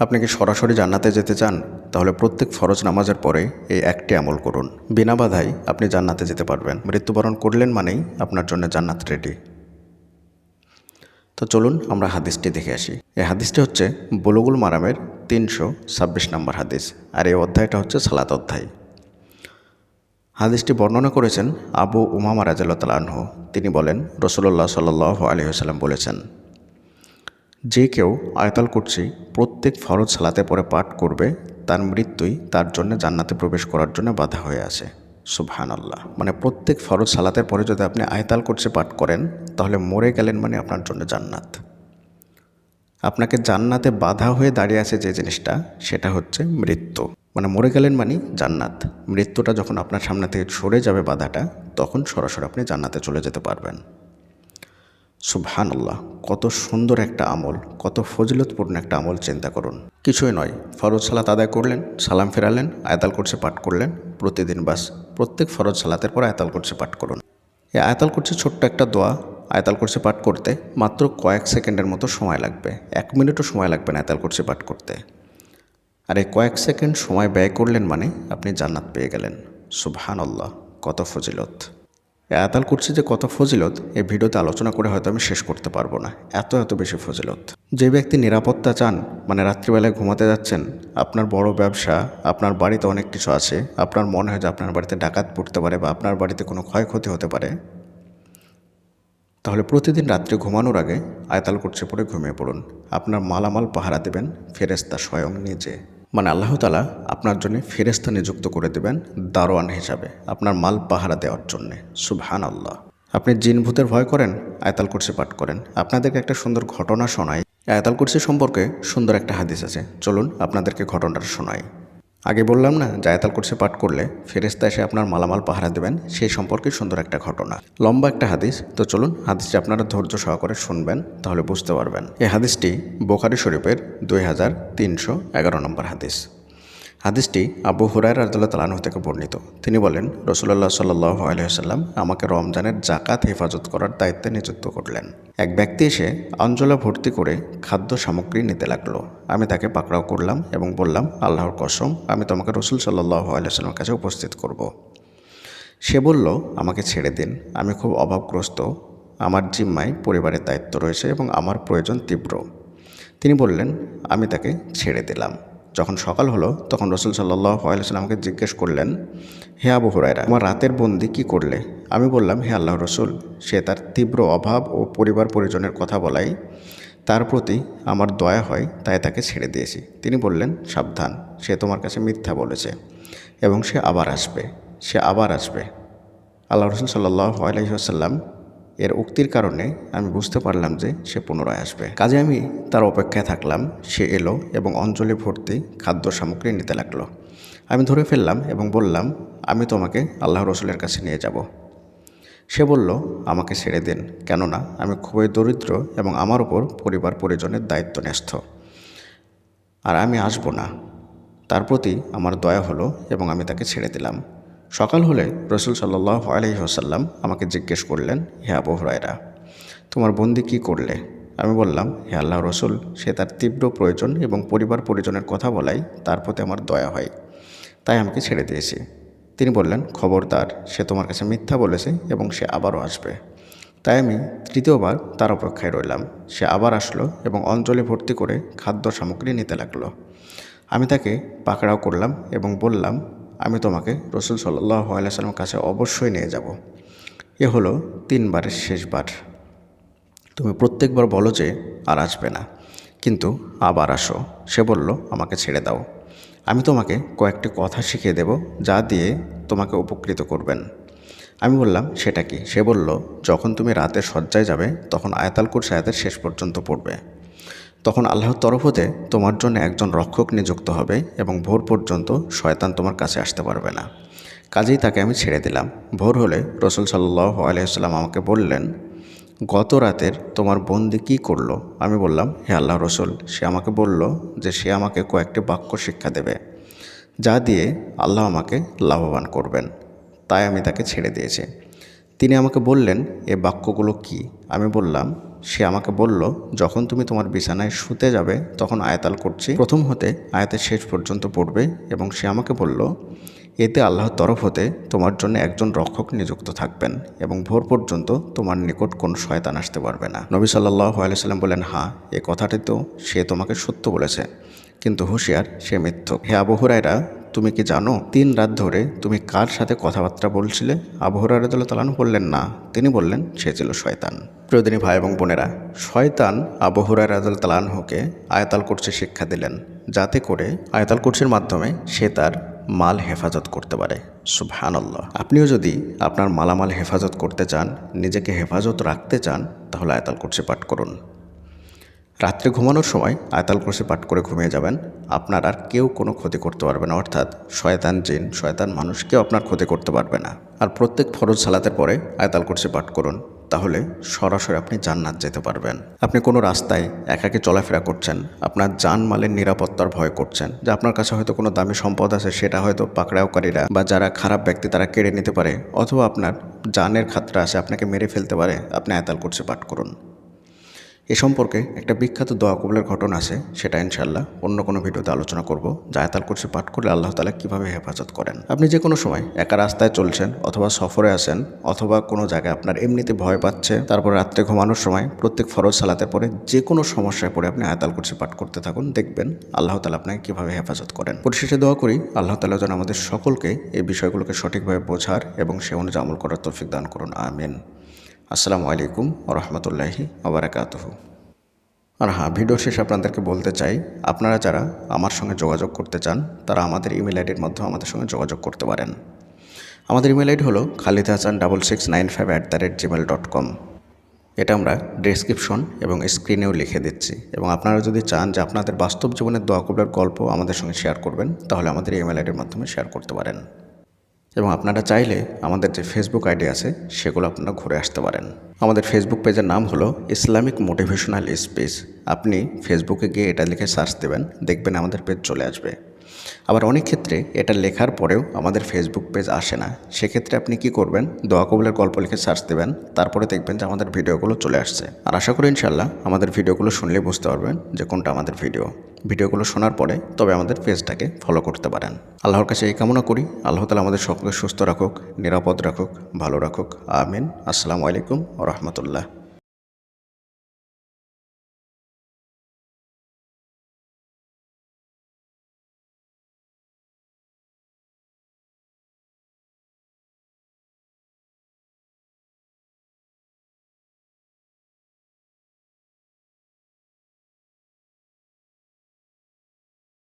আপনি কি সরাসরি জান্নাতে যেতে চান? তাহলে প্রত্যেক ফরজ নামাজের পরে এই একটি আমল করুন। বিনা বাধাই আপনি জান্নাতে যেতে পারবেন। মৃত্যুবরণ করলেন মানেই আপনার জন্য জান্নাত রেডি তো চলুন আমরা হাদিসটি দেখে আসি। এই হাদিসটি হচ্ছে বলুগুল মারামের তিনশো ছাব্বিশ নম্বর হাদিস। আর এই অধ্যায়টা হচ্ছে সালাত অধ্যায়। হাদিসটি বর্ণনা করেছেন আবু উমামা রাজাল্লাহ আনহু। তিনি বলেন রসুল্লাহ সাল্লাহ আলহিহাল্লাম বলেছেন যে কেউ আয়তাল কুরসি প্রত্যেক ফরজ সালাতে পরে পাঠ করবে, তার মৃত্যুই তার জন্য জান্নাতে প্রবেশ করার জন্য বাধা হয়ে আছে। সুবহান আল্লাহ মানে প্রত্যেক ফরজ সালাতের পরে যদি আপনি আয়তাল কুরসি পাঠ করেন, তাহলে মরে গেলেন মানে আপনার জন্য জান্নাত। আপনাকে জান্নাতে বাধা হয়ে দাঁড়িয়ে আছে যে জিনিসটা, সেটা হচ্ছে মৃত্যু। মানে মরে গেলেন মানে জান্নাত। মৃত্যুটা যখন আপনার সামনে থেকে সরে যাবে বাধাটা, তখন সরাসরি আপনি জান্নাতে চলে যেতে পারবেন। সুবহান আল্লাহ কত সুন্দর একটা আমল, কত ফজিলতপূর্ণ একটা আমল চিন্তা করুন। কিছুই নয়, ফরজ সালাত আদায় করলেন, সালাম ফেরালেন, আয়তাল করছে পাঠ করলেন, প্রতিদিন বাস, প্রত্যেক ফরজ সালাতের পর আয়তাল করছে পাঠ করুন। এই আয়তাল করছে ছোট্ট একটা দোয়া, আয়তাল করছে পাঠ করতে মাত্র কয়েক সেকেন্ডের মতো সময় লাগবে, এক মিনিটও সময় লাগবে না আয়তাল করছে পাঠ করতে। আর এই কয়েক সেকেন্ড সময় ব্যয় করলেন মানে আপনি জান্নাত পেয়ে গেলেন। সুবহান আল্লাহ কত ফজিলত। আয়াতাল করছি যে কত ফজিলত, এই ভিডিওতে আলোচনা করে হয়তো আমি শেষ করতে পারব না। এত এত বেশি ফজিলত। যে ব্যক্তি নিরাপত্তা চান মানে রাত্রিবেলায় ঘুমাতে যাচ্ছেন, আপনার বড় ব্যবসা, আপনার বাড়িতে অনেক কিছু আছে, আপনার মনে হয় যে আপনার বাড়িতে ডাকাত পড়তে পারে বা আপনার বাড়িতে কোনো ক্ষয়ক্ষতি হতে পারে, তাহলে প্রতিদিন রাত্রে ঘুমানোর আগে আয়তাল করছে পড়ে ঘুমিয়ে পড়ুন। আপনার মালামাল পাহারা দেবেন ফেরেস্তা স্বয়ং নিজে। মানে আল্লাহ তালা আপনার জন্য ফেরেস্তা নিযুক্ত করে দেবেন দারোয়ান হিসাবে, আপনার মাল পাহারা দেওয়ার জন্যে। সুবহান আল্লাহ আপনি জিন ভূতের ভয় করেন, আয়তাল কুরসি পাঠ করেন। আপনাদেরকে একটা সুন্দর ঘটনা শোনাই। আয়তাল কুরসি সম্পর্কে সুন্দর একটা হাদিস আছে। চলুন আপনাদেরকে ঘটনাটা শোনাই। আগে বললাম না জায়তাল করছে পাঠ করলে ফেরেস্তা এসে আপনার মালামাল পাহারা দেবেন সেই সম্পর্কে সুন্দর একটা ঘটনা। লম্বা একটা হাদিস, তো চলুন হাদিসটি আপনারা ধৈর্য সহকারে শুনবেন, তাহলে বুঝতে পারবেন। এই হাদিসটি বোখারি শরীফের দুই হাজার তিনশো এগারো নম্বর হাদিস। হাদিসটি আবু হুরায় রাজদুল্লাহ তালানহ থেকে বর্ণিত। তিনি বলেন রসুল্লাহ সাল্লাহ আলহিহাল্লাম আমাকে রমজানের জাকাত হেফাজত করার দায়িত্বে নিযুক্ত করলেন। এক ব্যক্তি এসে অঞ্জলা ভর্তি করে খাদ্য সামগ্রী নিতে লাগল। আমি তাকে পাকড়াও করলাম এবং বললাম, আল্লাহর কসম, আমি তোমাকে রসুল সাল্লাহ আলহিহাল্লামের কাছে উপস্থিত করব। সে বলল, আমাকে ছেড়ে দিন। আমি খুব অভাবগ্রস্ত। আমার জিম্মায় পরিবারের দায়িত্ব রয়েছে এবং আমার প্রয়োজন তীব্র। তিনি বললেন, আমি তাকে ছেড়ে দিলাম। যখন সকাল হলো, তখন রসুল সাল্লাহ আলাইসাল্লামকে জিজ্ঞেস করলেন, হে আবু হুরায়রা আমার রাতের বন্দি কি করলে? আমি বললাম, হে আল্লাহ রসুল, সে তার তীব্র অভাব ও পরিবার পরিজনের কথা বলাই, তার প্রতি আমার দয়া হয়, তাই তাকে ছেড়ে দিয়েছি। তিনি বললেন, সাবধান, সে তোমার কাছে মিথ্যা বলেছে এবং সে আবার আসবে, সে আবার আসবে। আল্লাহ রসুল সাল্লাহ আলহিহাসাল্লাম এর উক্তির কারণে আমি বুঝতে পারলাম যে সে পুনরায় আসবে। কাজে আমি তার অপেক্ষায় থাকলাম, সে এলো এবং অঞ্জলি ভর্তি খাদ্য সামগ্রী নিতে লাগল। আমি ধরে ফেললাম এবং বললাম, আমি তোমাকে আল্লাহ রসুলের কাছে নিয়ে যাব। সে বলল, আমাকে ছেড়ে দিন, কেননা আমি খুবই দরিদ্র এবং আমার উপর পরিবার পরিজনের দায়িত্ব ন্যস্ত। আর আমি আসব না। তার প্রতি আমার দয়া হলো এবং আমি তাকে ছেড়ে দিলাম। সকাল হলে রসুল সাল্লাহ আলহিহাসাল্লাম আমাকে জিজ্ঞেস করলেন, হে আবু হরাইরা তোমার বন্দি কি করলে? আমি বললাম, হে আল্লাহ রসুল, সে তার তীব্র প্রয়োজন এবং পরিবার পরিজনের কথা বলাই তার প্রতি আমার দয়া হয়, তাই আমাকে ছেড়ে দিয়েছি। তিনি বললেন, খবরদার, সে তোমার কাছে মিথ্যা বলেছে এবং সে আবারও আসবে। তাই আমি তৃতীয়বার তার অপেক্ষায় রইলাম। সে আবার আসলো এবং অঞ্চলে ভর্তি করে খাদ্য সামগ্রী নিতে লাগল। আমি তাকে পাকড়াও করলাম এবং বললাম আমি তোমাকে রসুল সাল্লাহ আলাইসাল্লামের কাছে অবশ্যই নিয়ে যাব। এ হলো তিনবারের শেষবার। তুমি প্রত্যেকবার বলো যে, আর আসবে না। কিন্তু আবার আসো। সে বলল, আমাকে ছেড়ে দাও। আমি তোমাকে কয়েকটি কথা শিখিয়ে দেব, যা দিয়ে তোমাকে উপকৃত করবেন। আমি বললাম, সেটা কি? সে বলল, যখন তুমি রাতে শয্যায় যাবে, তখন আয়াতাল কুরসি শেষ পর্যন্ত পড়বে। তখন আল্লাহর তরফ হতে তোমার জন্য একজন রক্ষক নিযুক্ত হবে এবং ভোর পর্যন্ত শয়তান তোমার কাছে আসতে পারবে না। কাজেই তাকে আমি ছেড়ে দিলাম। ভোর হলে রসুল সাল্লাহ আলহিহাল্লাম আমাকে বললেন, গত রাতের তোমার বন্দি কি করল? আমি বললাম, হে আল্লাহ রসুল, সে আমাকে বলল যে সে আমাকে কয়েকটি বাক্য শিক্ষা দেবে, যা দিয়ে আল্লাহ আমাকে লাভবান করবেন। তাই আমি তাকে ছেড়ে দিয়েছি। তিনি আমাকে বললেন, এ বাক্যগুলো কি? আমি বললাম সে আমাকে বলল, যখন তুমি তোমার বিছানায় শুতে যাবে, তখন আয়াতাল করছি। প্রথম হতে আয়াতের শেষ পর্যন্ত পড়বে এবং সে আমাকে বলল, এতে আল্লাহর তরফ হতে তোমার জন্য একজন রক্ষক নিযুক্ত থাকবেন এবং ভোর পর্যন্ত তোমার নিকট কোন শয়তান আসতে পারবে না। নবী সাল্লাহ আলাইসাল্লাম বলেন হ্যাঁ এ কথাটি তো সে তোমাকে সত্য বলেছে, কিন্তু হুঁশিয়ার সে মিথ্যক। হে আবহুরাইরা তুমি কি জানো? তিন রাত ধরে তুমি কার সাথে কথাবার্তা বলছিলে? আবহরা রাদুল্লাহ তালান বললেন, না। তিনি বললেন, সে ছিল শয়তান। প্রিয়দিনী ভাই এবং বোনেরা, শয়তান আবহরা রাদুল তালানহকে আয়তাল কুরসি শিক্ষা দিলেন, যাতে করে আয়তাল কুরসির মাধ্যমে সে তার মাল হেফাজত করতে পারে। সুবহানাল্লাহ। আপনিও যদি আপনার মালামাল হেফাজত করতে চান, নিজেকে হেফাজত রাখতে চান, তাহলে আয়তাল কুরসি পাঠ করুন। রাত্রে ঘুমানোর সময় আয়তাল কুরসি পাঠ করে ঘুমিয়ে যাবেন। আপনার আর কেউ কোনো ক্ষতি করতে পারবে না, অর্থাৎ শয়তান জিন, শয়তান মানুষ কেউ আপনার ক্ষতি করতে পারবে না। আর প্রত্যেক ফরজ সালাতের পরে আয়তাল কুরসি পাঠ করুন, তাহলে সরাসরি আপনি জান্নাত যেতে পারবেন। আপনি কোনো রাস্তায় একাকে চলাফেরা করছেন, আপনার যান মালের নিরাপত্তার ভয় করছেন, যে আপনার কাছে হয়তো কোনো দামি সম্পদ আছে, সেটা হয়তো পাকড়াওকারীরা বা যারা খারাপ ব্যক্তি তারা কেড়ে নিতে পারে, অথবা আপনার জানের খাতরা আছে, আপনাকে মেরে ফেলতে পারে, আপনি আয়তাল কুরসি পাঠ করুন। এ সম্পর্কে একটা বিখ্যাত দোয়া কবলের ঘটনা আছে, সেটা ইনশাল্লাহ অন্য কোনো ভিডিওতে আলোচনা করব। জায়তাল কুরসি পাঠ করলে আল্লাহ তালা কীভাবে হেফাজত করেন। আপনি যে কোনো সময় একা রাস্তায় চলছেন অথবা সফরে আছেন অথবা কোনো জায়গায় আপনার এমনিতে ভয় পাচ্ছে, তারপর রাত্রে ঘুমানোর সময় প্রত্যেক ফরজ সালাতের পরে যে কোনো সমস্যায় পড়ে আপনি আয়তাল কুরসি পাঠ করতে থাকুন, দেখবেন আল্লাহ তালা আপনাকে কীভাবে হেফাজত করেন। পরিশেষে দোয়া করি, আল্লাহ তালা যেন আমাদের সকলকে এই বিষয়গুলোকে সঠিকভাবে বোঝার এবং সে অনুযায়ী আমল করার তৌফিক দান করুন, আমিন। আসসালামু আলাইকুম রহমতুল্লাহি আবরাকাতহ আর হ্যাঁ ভিডিও শেষে আপনাদেরকে বলতে চাই, আপনারা যারা আমার সঙ্গে যোগাযোগ করতে চান, তারা আমাদের ইমেল আইডির মাধ্যমে আমাদের সঙ্গে যোগাযোগ করতে পারেন। আমাদের ইমেল আইডি হলো Khalid Hasan double six nine five at the rate Gmail dot com এটা আমরা ডেসক্রিপশন এবং স্ক্রিনেও লিখে দিচ্ছি। এবং আপনারা যদি চান যে আপনাদের বাস্তব জীবনের দোয়া গল্প আমাদের সঙ্গে শেয়ার করবেন, তাহলে আমাদের ইমেল আইডির মাধ্যমে শেয়ার করতে পারেন। এবং আপনারা চাইলে আমাদের যে ফেসবুক আইডি আছে, সেগুলো আপনারা ঘুরে আসতে পারেন। আমাদের ফেসবুক পেজের নাম হলো ইসলামিক মোটিভেশনাল স্পেস আপনি ফেসবুকে গিয়ে এটা লিখে সার্চ দেবেন, দেখবেন আমাদের পেজ চলে আসবে। আবার অনেক ক্ষেত্রে এটা লেখার পরেও আমাদের ফেসবুক পেজ আসে না। সেক্ষেত্রে আপনি কি করবেন? দোয়া কবুলের গল্প লিখে সার্চ দেবেন। তারপরে দেখবেন যে আমাদের ভিডিওগুলো চলে আসছে। আর আশা করি ইনশাল্লাহ আমাদের ভিডিওগুলো শুনলে বুঝতে পারবেন যে কোনটা আমাদের ভিডিও। ভিডিওগুলো শোনার পরে তবে আমাদের পেজটাকে ফলো করতে পারেন। আল্লাহর কাছে এই কামনা করি। আল্লাহ তালা আমাদের সকলকে সুস্থ রাখুক, নিরাপদ রাখুক, ভালো রাখুক। আমিন। আসসালামু আলাইকুম রহমতুল্লাহ।